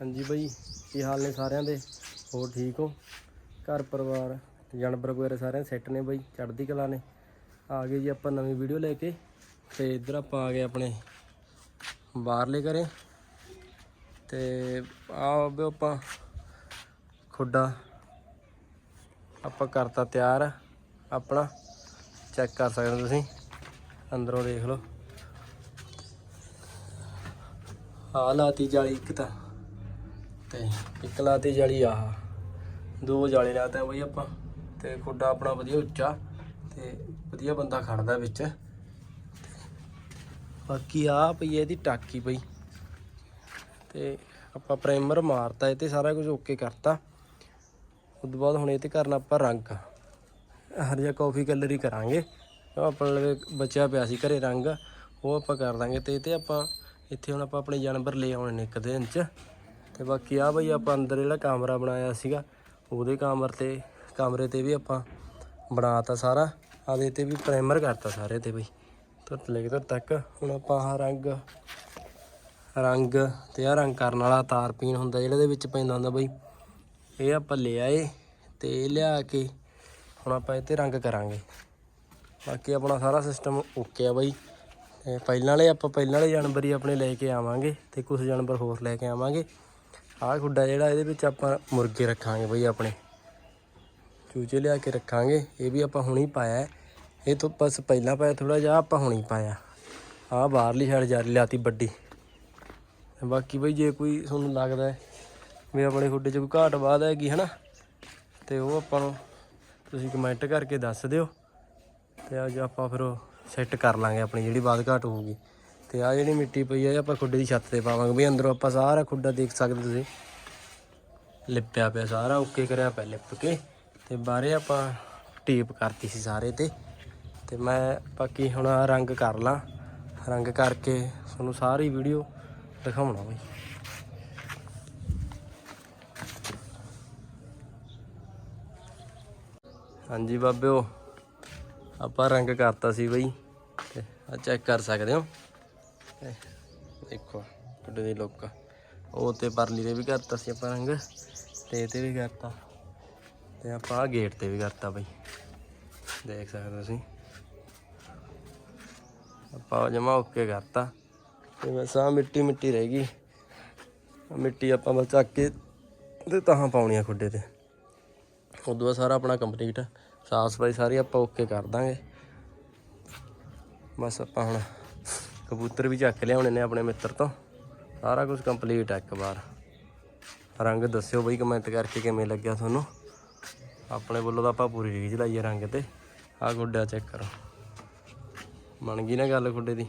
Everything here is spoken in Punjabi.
ਹਾਂਜੀ ਬਾਈ, ਕੀ ਹਾਲ ਨੇ ਸਾਰਿਆਂ ਦੇ? ਹੋਰ ਠੀਕ ਹੋ? ਘਰ ਪਰਿਵਾਰ, ਜਾਨਵਰ ਵਗੈਰਾ ਸਾਰੇ ਸੈੱਟ ਨੇ ਬਈ, ਚੜ੍ਹਦੀ ਕਲਾ ਨੇ। ਆ ਗਏ ਜੀ ਆਪਾਂ ਨਵੀਂ ਵੀਡੀਓ ਲੈ ਕੇ ਤੇ ਇੱਧਰ ਆਪਾਂ ਆ ਗਏ ਆਪਣੇ ਬਾਹਰਲੇ ਘਰੇ। ਤੇ ਆ ਵੀ ਆਪਾਂ ਖੁੱਡਾ। ਆਪਾਂ ਕਰਤਾ ਤਿਆਰ, ਆਪਣਾ ਚੈੱਕ ਕਰ ਸਕਦੇ ਹੋ ਤੁਸੀਂ। ਅੰਦਰੋਂ ਦੇਖ ਲਓ। ਆ ਲਾਤੀ ਜਾਲੀ ਇੱਕ ਤਾਂ। ਤੇ ਇੱਕ ਲਾਤੀ ਜਾਲੀ ਆਹ ਦੋ ਜਾਲੇ ਲਾਤੇ ਬਈ ਆਪਾਂ। ਤੇ ਖੁੱਡਾ ਆਪਣਾ ਵਧੀਆ ਉੱਚਾ ਤੇ ਵਧੀਆ ਬੰਦਾ ਖੜਦਾ ਵਿੱਚ। ਬਾਕੀ ਆ ਪਈ ਇਹਦੀ ਟਾਕੀ ਪਈ ਤੇ ਆਪਾਂ ਪ੍ਰਾਈਮਰ ਮਾਰਤਾ, ਇਹ ਤੇ ਸਾਰਾ ਕੁਝ ਓਕੇ ਕਰਤਾ। ਉਸ ਤੋਂ ਬਾਅਦ ਹੁਣ ਇਹ ਤੇ ਕਰਨਾ ਆਪਾਂ ਰੰਗ। ਹਰ ਜਿਹਾ ਕਾਫੀ ਕਲਰ ਹੀ ਕਰਾਂਗੇ। ਉਹ ਆਪਣੇ ਲਵੇ ਬਚਿਆ ਪਿਆ ਸੀ ਘਰੇ ਰੰਗ, ਉਹ ਆਪਾਂ ਕਰ ਦਾਂਗੇ। ਤੇ ਇਹ ਤੇ ਆਪਾਂ, ਇੱਥੇ ਹੁਣ ਆਪਾਂ ਆਪਣੇ ਜਾਨਵਰ ਲੈ ਆਉਣੇ ਨੇ ਇੱਕ ਦਿਨ ਚ। ਤੇ ਬਾਕੀ ਆ ਬਈ ਆਪਾਂ ਅੰਦਰ ਜਿਹੜਾ ਕਮਰਾ ਬਣਾਇਆ ਸੀਗਾ, ਉਹਦੇ ਕਮਰ ਤੇ, ਕਮਰੇ ਤੇ ਵੀ ਆਪਾਂ ਬਣਾਤਾ ਸਾਰਾ। ਆਦੇ ਤੇ ਵੀ ਪ੍ਰਾਈਮਰ ਕਰਤਾ ਸਾਰੇ ਤੇ ਬਈ। ਤੋਂ ਲੈ ਕੇ ਤੋਂ ਤੱਕ। ਹੁਣ ਆਪਾਂ ਆਹ ਰੰਗ ਰੰਗ ਤੇ ਆ ਰੰਗ ਕਰਨ ਵਾਲਾ ਤਾਰ ਪੀਣ ਹੁੰਦਾ, ਜਿਹੜਾ ਦੇ ਵਿੱਚ ਪੈਂਦਾ ਹੁੰਦਾ ਬਈ। ਇਹ ਆਪਾਂ ਲੈ ਆਏ ਤੇ ਇਹ ਲਿਆ ਕੇ ਹੁਣ ਆਪਾਂ ਇਹ ਤੇ ਰੰਗ ਕਰਾਂਗੇ। ਬਾਕੀ ਆਪਣਾ ਸਾਰਾ ਸਿਸਟਮ ਓਕੇ ਆ ਬਾਈ। ਤੇ ਪਹਿਲਾਂ ਵਾਲੇ ਆਪਾਂ, ਪਹਿਲਾਂ ਵਾਲੇ ਜਾਨਵਰ ਹੀ ਆਪਣੇ ਲੈ ਕੇ ਆਵਾਂਗੇ ਤੇ ਕੁਝ ਜਾਨਵਰ ਹੋਰ ਲੈ ਕੇ ਆਵਾਂਗੇ। ਆਹ ਖੁੱਡਾ ਜਿਹੜਾ ਇਹਦੇ ਵਿੱਚ ਆਪਾਂ ਮੁਰਗੇ ਰੱਖਾਂਗੇ ਬਈ ਆਪਣੇ। ਚੂਚੇ ਲਿਆ ਕੇ ਰੱਖਾਂਗੇ। ਇਹ ਵੀ ਆਪਾਂ ਹੁਣੀ ਪਾਇਆ। ਇਹ ਤੋਂ ਬਸ ਪਹਿਲਾਂ ਪਾਇਆ ਥੋੜਾ ਜਿਹਾ ਆਪਾਂ ਹੁਣੀ ਪਾਇਆ। ਆਹ ਬਾਹਰਲੀ ਸਾਈਡ ਜਾਰੀ ਲਾਤੀ ਵੱਡੀ। ਬਾਕੀ ਬਈ ਜੇ ਕੋਈ ਤੁਹਾਨੂੰ ਲੱਗਦਾ ਵੀ ਆਪਣੇ ਖੁੱਡੇ 'ਚ ਕੋਈ ਘਾਟ ਵਾਧ ਹੈਗੀ ਹਨਾ, ਤੇ ਉਹ ਆਪਾਂ ਨੂੰ ਤੁਸੀਂ ਕਮੈਂਟ ਕਰਕੇ ਦੱਸ ਦਿਓ। ਤੇ ਅੱਜ ਆਪਾਂ ਫਿਰ ਸੈੱਟ ਕਰ ਲਾਂਗੇ ਆਪਣੀ ਜਿਹੜੀ ਬਾਦ ਘਾਟ ਹੋਊਗੀ। ਤੇ ਆ ਜਿਹੜੀ ਮਿੱਟੀ ਪਈ ਆ ਇਹ ਆਪਾਂ ਖੁੱਡੇ ਦੀ ਛੱਤ ਤੇ ਪਾਵਾਂਗੇ। ਵੀ ਅੰਦਰੋਂ ਆਪਾਂ ਸਾਰਾ ਖੁੱਡਾ ਦੇਖ ਸਕਦੇ ਤੁਸੀਂ। ਲਿਪਿਆ ਪਿਆ ਸਾਰਾ, ਓਕੇ ਕਰਿਆ ਪਿਆ ਲਿਪ ਕੇ। ਤੇ ਬਾਹਰੇ ਆਪਾਂ ਟੇਪ ਕਰਤੀ ਸੀ ਸਾਰੇ ਤੇ। ਤੇ ਮੈਂ ਬਾਕੀ ਹੁਣ ਆਹ ਰੰਗ ਕਰ ਲਾਂ। ਰੰਗ ਕਰਕੇ ਤੁਹਾਨੂੰ ਸਾਰੀ ਵੀਡੀਓ ਦਿਖਾਉਣਾ ਬਈ। ਹਾਂਜੀ ਬਾਬਿਓ, ਆਪਾਂ ਰੰਗ ਕਰਤਾ ਸੀ ਬਈ। ਤੇ ਆ ਚੈੱਕ ਕਰ ਸਕਦੇ ਹੋ। ਇਹ ਦੇਖੋ ਤੁਹਾਡੇ ਦੀ ਲੁੱਕ। ਉਹ ਤੇ ਪਰਲੀ ਤੇ ਵੀ ਕਰਤਾ ਸੀ ਆਪਾਂ ਰੰਗ, ਤੇ ਇਹ ਤੇ ਵੀ ਕਰਤਾ। ਤੇ ਆਪਾਂ ਗੇਟ ਤੇ ਵੀ ਕਰਤਾ ਬਈ। ਦੇਖ ਸਕਦੇ ਤੁਸੀਂ। ਆਪਾਂ ਜਮਾ ਓਕੇ ਕਰਤਾ। ਤੇ ਬਸ ਆ ਮਿੱਟੀ ਮਿੱਟੀ ਰਹਿ ਗਈ। ਮਿੱਟੀ ਆਪਾਂ ਬਸ ਚੱਕ ਕੇ ਤੇ ਤਾਂ ਪਾਉਣੀ ਆ ਖੁੱਡੇ ਤੇ। ਉਦੋਂ ਬਾਅਦ ਸਾਰਾ ਆਪਣਾ ਕੰਪਲੀਟ ਸਾਫ਼ ਸਫ਼ਾਈ ਸਾਰੀ ਆਪਾਂ ਓਕੇ ਕਰ ਦਾਂਗੇ। ਬਸ ਆਪਾਂ ਹੁਣ ਕਬੂਤਰ ਵੀ ਚੱਕ ਲਿਆਉਣੇ ਨੇ ਆਪਣੇ ਮਿੱਤਰ ਤੋਂ। ਸਾਰਾ ਕੁਝ ਕੰਪਲੀਟ ਹੈ ਇੱਕ ਵਾਰ। ਰੰਗ ਦੱਸਿਓ ਬਈ ਕਮੈਂਟ ਕਰਕੇ ਕਿਵੇਂ ਲੱਗਿਆ ਤੁਹਾਨੂੰ। ਆਪਣੇ ਵੱਲੋਂ ਤਾਂ ਆਪਾਂ ਪੂਰੀ ਰੀਝ ਲਾਈਏ ਰੰਗ ਤੇ। ਆਹ ਗੁੱਡਾ ਚੈੱਕ ਕਰੋ। ਬਣ ਗਈ ਨਾ ਗੱਲ ਖੁੱਡੇ ਦੀ।